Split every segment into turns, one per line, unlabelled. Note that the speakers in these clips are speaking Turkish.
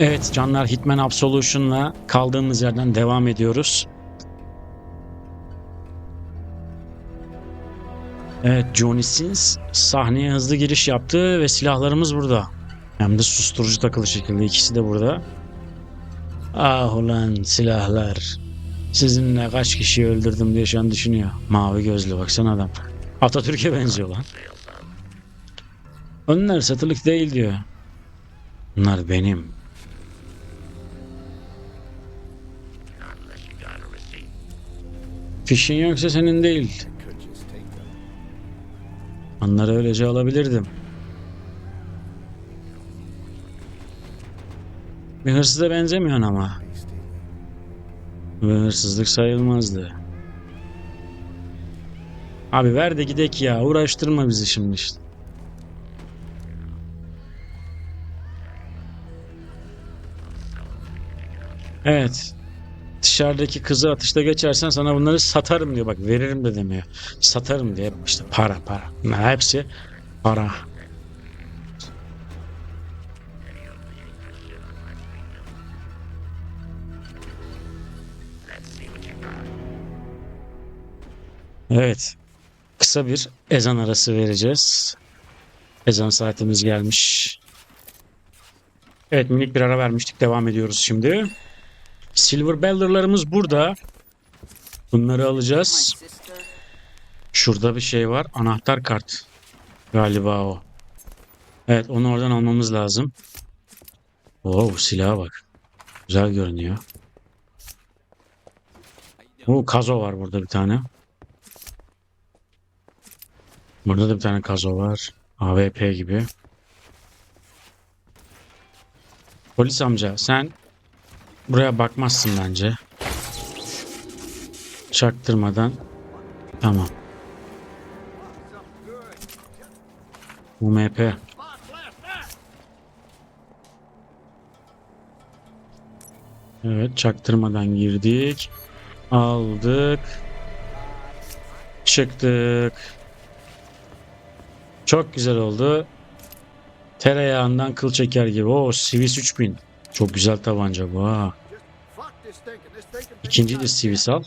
Evet canlar Hitman Absolution'la kaldığımız yerden devam ediyoruz. Evet Johnny Sins sahneye hızlı giriş yaptı ve silahlarımız burada. Hem de susturucu takılı şekilde ikisi de burada. Ah ulan silahlar. Sizinle kaç kişiyi öldürdüm diye şu an düşünüyor. Mavi gözlü baksana adam. Atatürk'e benziyor lan. Onlar satılık değil diyor. Bunlar benim. Fişin yoksa senin değil. Onları öylece alabilirdim. Bir hırsıza benzemiyorsun ama. Bu hırsızlık sayılmazdı. Abi ver de gidek ya. Uğraştırma bizi şimdi işte. Evet. Dışarıdaki kızı atışta geçersen sana bunları satarım diyor. Bak veririm de demiyor. Satarım diye. İşte para para. Bunlar hepsi para. Evet. Kısa bir ezan arası vereceğiz. Ezan saatimiz gelmiş. Evet minik bir ara vermiştik. Devam ediyoruz şimdi. Silver Beller'larımız burada. Bunları alacağız. Şurada bir şey var. Anahtar kart. Galiba o. Evet onu oradan almamız lazım. Oo silaha bak. Güzel görünüyor. Oo kazo var burada bir tane. Burada da bir tane kazo var. AWP gibi. Polis amca sen buraya bakmazsın bence. Çaktırmadan. Tamam. UMP. Evet çaktırmadan girdik. Aldık. Çıktık. Çok güzel oldu. Tereyağından kıl çeker gibi. O Sivis 3000. Çok güzel tabanca bu ha. İkinci de Sivis al.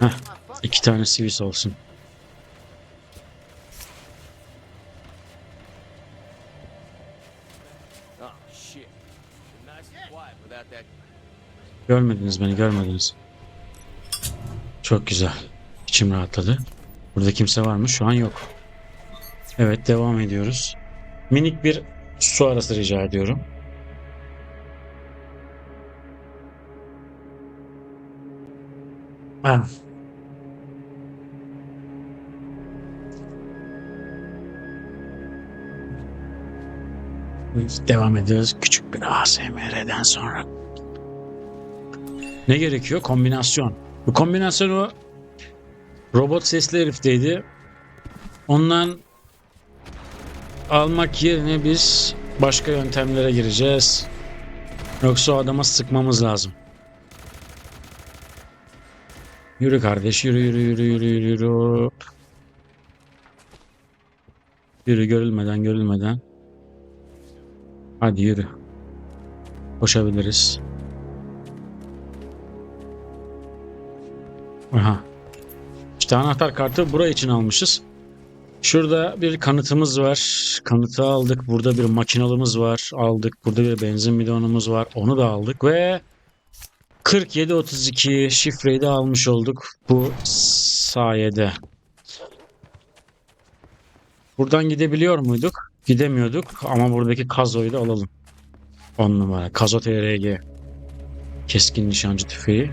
Heh, iki tane Sivis olsun. Görmediniz beni görmediniz. Çok güzel. İçim rahatladı. Burada kimse var mı? Şu an yok. Evet devam ediyoruz. Minik bir su arası rica ediyorum. Ha. Devam ediyoruz. Küçük bir ASMR'den sonra. Ne gerekiyor? Kombinasyon. Bu kombinasyonu robot sesli herifteydi. Ondan almak yerine biz başka yöntemlere gireceğiz. Yoksa o adama sıkmamız lazım. Yürü kardeş yürü yürü yürü yürü yürü yürü. Yürü görülmeden görülmeden. Hadi yürü. Koşabiliriz. Aha. İşte anahtar kartı buraya için almışız. Şurada bir kanıtımız var. Kanıtı aldık. Burada bir makinalımız var. Aldık. Burada bir benzin bidonumuz var. Onu da aldık ve 4732 şifreyi de almış olduk bu sayede. Buradan gidebiliyor muyduk? Gidemiyorduk ama buradaki kazoyu da alalım. 10 numara. Kazo TRG. Keskin nişancı tüfeği.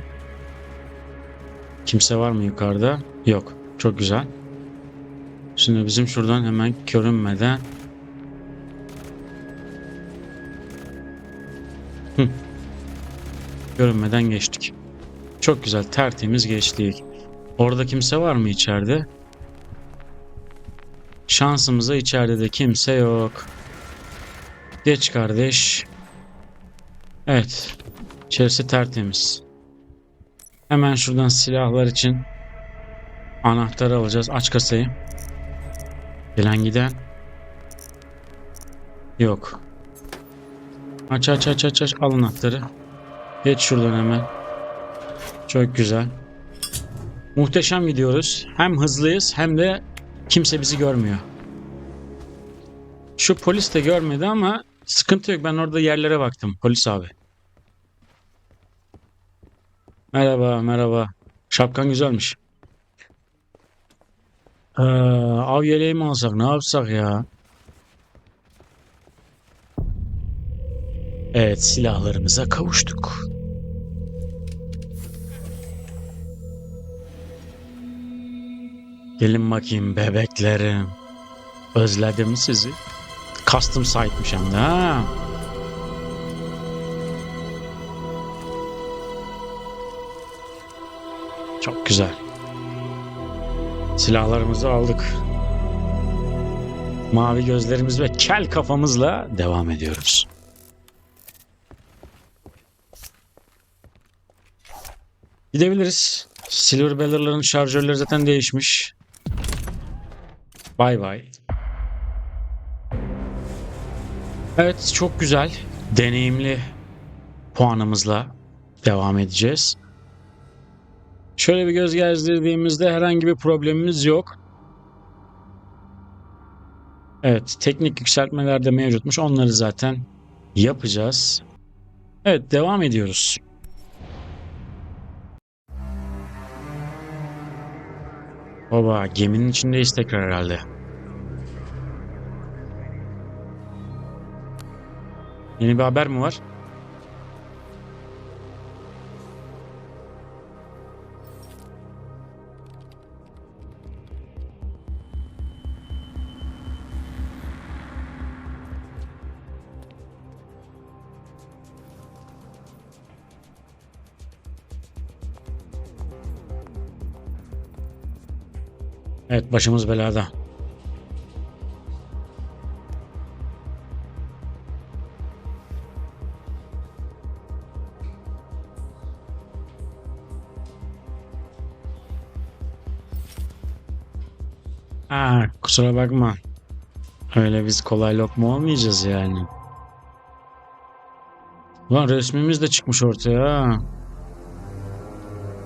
Kimse var mı yukarıda? Yok. Çok güzel. Şimdi bizim şuradan hemen görünmeden Hı. Görünmeden geçtik. Çok güzel tertemiz geçtik. Orada kimse var mı içeride? Şansımıza içeride de kimse yok. Geç kardeş. Evet. İçerisi tertemiz. Hemen şuradan silahlar için anahtarı alacağız. Aç kasayı. Gelen giden. Yok. Aç aç aç aç aç. Al anahtarı. Geç şuradan hemen. Çok güzel. Muhteşem gidiyoruz. Hem hızlıyız hem de kimse bizi görmüyor. Şu polis de görmedi ama sıkıntı yok. Ben orada yerlere baktım. Polis abi. Merhaba merhaba. Şapkan güzelmiş. Ee, av yeleği mi alsak ne yapsak ya? Evet silahlarımıza kavuştuk. Gelin bakayım bebeklerim. Özledim sizi. Custom site'miş hem de ha. Çok güzel. Silahlarımızı aldık. Mavi gözlerimiz ve kel kafamızla devam ediyoruz. Gidebiliriz. Silver Beller'ların şarjörleri zaten değişmiş. Bay bay. Evet çok güzel. Deneyimli puanımızla devam edeceğiz. Şöyle bir göz gezdirdiğimizde herhangi bir problemimiz yok. Evet teknik yükseltmeler de mevcutmuş. Onları zaten yapacağız. Evet devam ediyoruz. Baba geminin içindeyiz tekrar herhalde. Yeni bir haber mi var? Evet başımız belada. Aa, kusura bakma. Öyle biz kolay lokma olmayacağız yani. Lan resmimiz de çıkmış ortaya.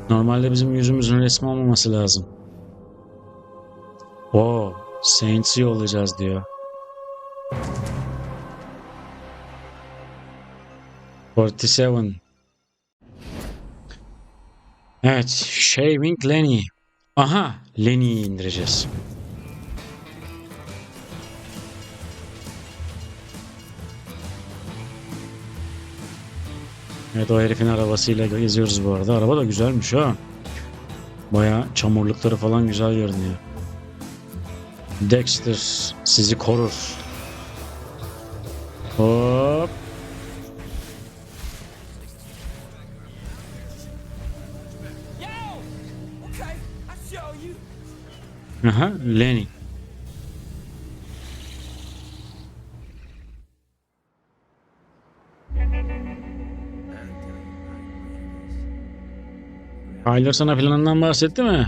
Normalde bizim yüzümüzün resmi olmaması lazım. Oo, Saints'i olacağız diyor. Forty seven. Evet, Shaving Lenny. Aha, Lenny'yi indireceğiz. Evet o herifin arabasıyla geziyoruz bu arada. Araba da güzelmiş ha. Baya çamurlukları falan güzel görünüyor. Dexter sizi korur. Hop. Aha, Lenny. Tyler sana planından bahsetti mi?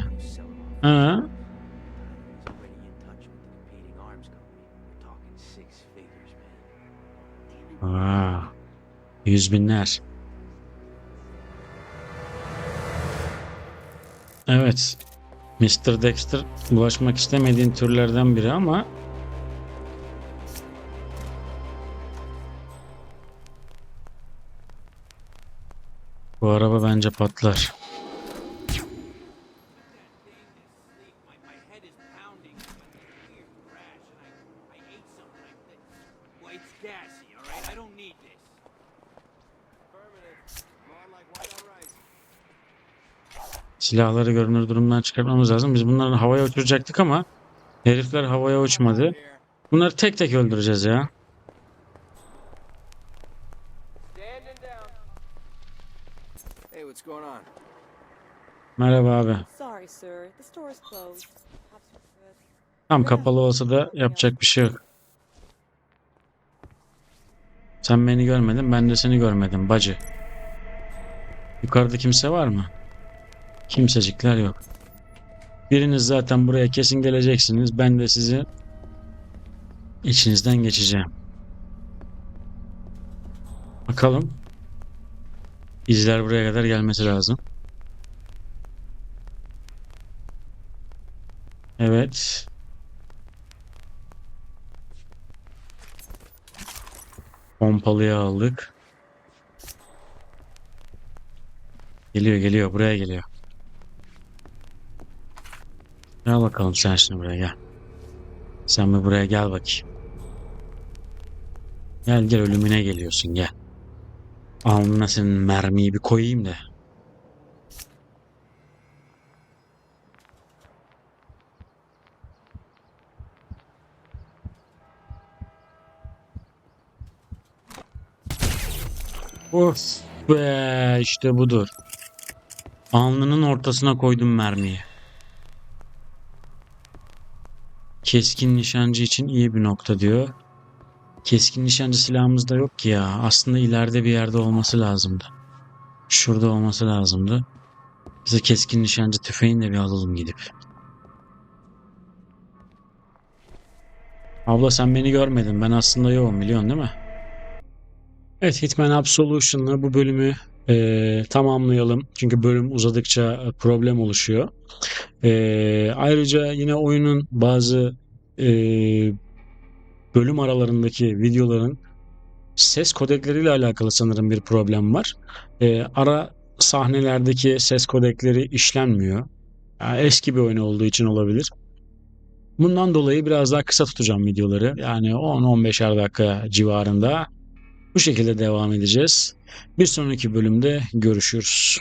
Ha? Aa, yüz binler. Evet. Mr. Dexter bulaşmak istemediğin türlerden biri ama bu araba bence patlar. Silahları görünür durumdan çıkartmamız lazım. Biz bunları havaya uçuracaktık ama herifler havaya uçmadı. Bunları tek tek öldüreceğiz ya.
Standing down. Hey, what's going on?
Merhaba abi. Tam kapalı olsa da yapacak bir şey yok. Sen beni görmedin, ben de seni görmedim bacı. Yukarıda kimse var mı? Kimsecikler yok. Biriniz zaten buraya kesin geleceksiniz. Ben de sizi içinizden geçeceğim. Bakalım. İzler buraya kadar gelmesi lazım. Evet. Pompalıya aldık. Geliyor geliyor buraya geliyor. Gel bakalım sen şimdi buraya gel. Sen bir buraya gel bakayım. Gel gel ölümüne geliyorsun gel. Alnına senin mermiyi bir koyayım da. Of be işte budur. Alnının ortasına koydum mermiyi. Keskin nişancı için iyi bir nokta diyor. Keskin nişancı silahımız da yok ki ya. Aslında ileride bir yerde olması lazımdı. Şurada olması lazımdı. Bize keskin nişancı tüfeğini de bir alalım gidip. Abla sen beni görmedin. Ben aslında yoğum biliyorsun değil mi? Evet Hitman Absolution'la bu bölümü eee, tamamlayalım. Çünkü bölüm uzadıkça e, problem oluşuyor. Eee, ayrıca yine oyunun bazı eee, bölüm aralarındaki videoların ses kodekleriyle alakalı sanırım bir problem var. Eee, ara sahnelerdeki ses kodekleri işlenmiyor. Yani eski bir oyun olduğu için olabilir. Bundan dolayı biraz daha kısa tutacağım videoları. Yani 10-15'er dakika civarında. Bu şekilde devam edeceğiz. Bir sonraki bölümde görüşürüz.